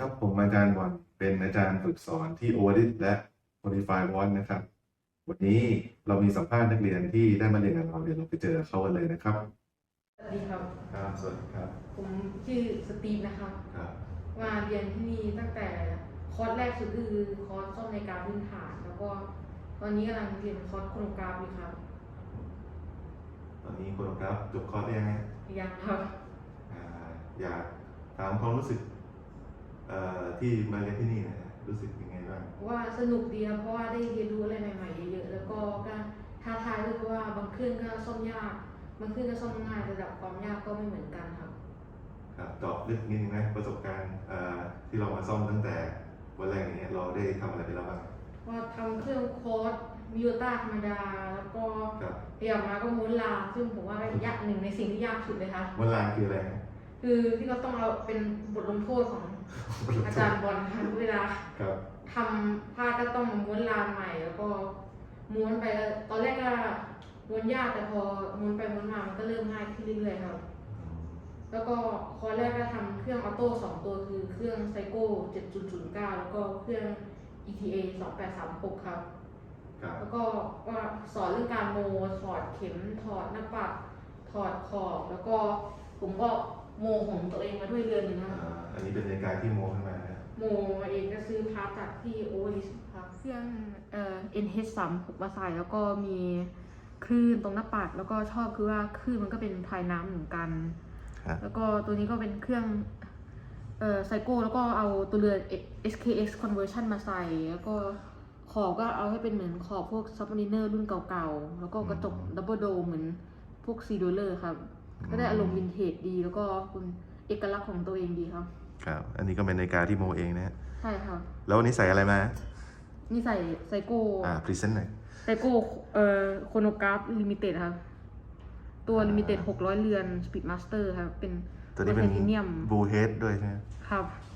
ครับ ผมอาจารย์บอลเป็นอาจารย์ฝึกสอนที่ o v e r d i t และ Modify w a t นะครับ วันนี้เรามีสัมภาษณ์นักเรียนที่ได้มาเรียนกับเราเดี๋ยวเราไปเจอเขากันเลยนะครับ สวัสดีครับ ครับสวัสดีครับ ผมชื่อสตีฟนะครับ ครับ มาเรียนที่นี่ตั้งแต่คอร์สแรกสุดก็คือคอร์สซ่อมในาฬิการพื้นฐาน แล้วก็ตอนนี้กำลังเรียนคอร์สโครโนกราฟอยู่ครับตอนนี้โคโรกราฟจบคอร์สได้ยังไงยังครับอ่าอยากถามความรู้สึกเอ่อ ที่มาเรียนที่นี่นะฮะรู้สึกยังไงบ้างว่าสนุกดีครับเพราะว่าได้เรียนรู้อะไรใหม่ๆเยอะๆแล้วก็ก็ท้าทายด้วยเพราะว่าบางเครื่องก็ซ่อมยากบางเครื่องก็ซ่อมง่ายระดับความยากก็ไม่เหมือนกันครับครับเจาะลึกนิดนึงนะประสบการณ์เอ่อที่เรามาซ่อมตั้งแต่วันแรกอย่างเงี้ยเราได้ทำอะไรไปแล้วบ้างว่าทำเครื่องโค้ดมิวต้าธรรมดาแล้วก็ครับเรียนออกมาก็ม้วนลาซึ่งผมว่าก็ยากหนึ่งในสิ่งที่ยากสุดเลยค่ะวันลานคืออะไรนะ คือที่เราต้องเอาเป็นบทลงโทษของอาจารย์บอลค่ะเวลาครับ ทำผ้าก็ต้องมาม้วนลานใหม่ แล้วก็ม้วนไปตอนแรกก็ม้วนยากแต่พอม้วนไปม้วนมามันก็เริ่มง่ายขึ้นเรื่อยๆครับ แล้วก็คอร์สแรกก็ทำเครื่องออโต้สองตัวคือเครื่องไซโก้7009 แล้วก็เครื่อง ETA 2836 ครับ ครับ แล้วก็ว่าสอนเรื่องการโมถอดเข็มถอดหน้าปัดถอดขอบแล้วก็ผมก็ โมของตัวเองมาด้วยเรือนหนึ่งนะอ่าครับอันนี้เป็นรายการที่โมขึ้นมานะโมมาเองก็ซื้อพาร์ทจากที่โอเวอร์ลิสครับเครื่องเอ่อ NH 3 6มาใส่แล้วก็มีคลื่นตรงหน้าปัด แล้วก็ชอบคือว่าคลื่นมันก็เป็นพายน้ำเหมือนกัน ครับแล้วก็ตัวนี้ก็เป็นเครื่องเอ่อไซโก้แล้วก็เอาตัวเรือ SKX conversion มาใส่ แล้วก็ขอบก็เอาให้เป็นเหมือนขอบพวก submariner รุ่นเก่าๆ แล้วก็กระจกดับเบิลโดเหมือนพวกซีโดเลอร์ครับ ก็ได้อารมณ์วินเทจดี แล้วก็เป็นเอกลักษณ์ของตัวเองดีครับ ครับ อันนี้ก็เป็นรายการที่โมเองนะฮะ ใช่ครับแล้ววันนี้ใส่อะไรมา นี่ใส่ไซโก้อ่า พรีเซนต์หน่อย ไซโก้เอ่อโคโนกราฟลิมิเต็ดครับ ตัวลิมิเต็ดหกร้อยเรือนสปีดมาสเตอร์ครับ เป็นตัวนี้เป็นไทเทเนียม บูเฮดด้วยใช่ไหมครับอ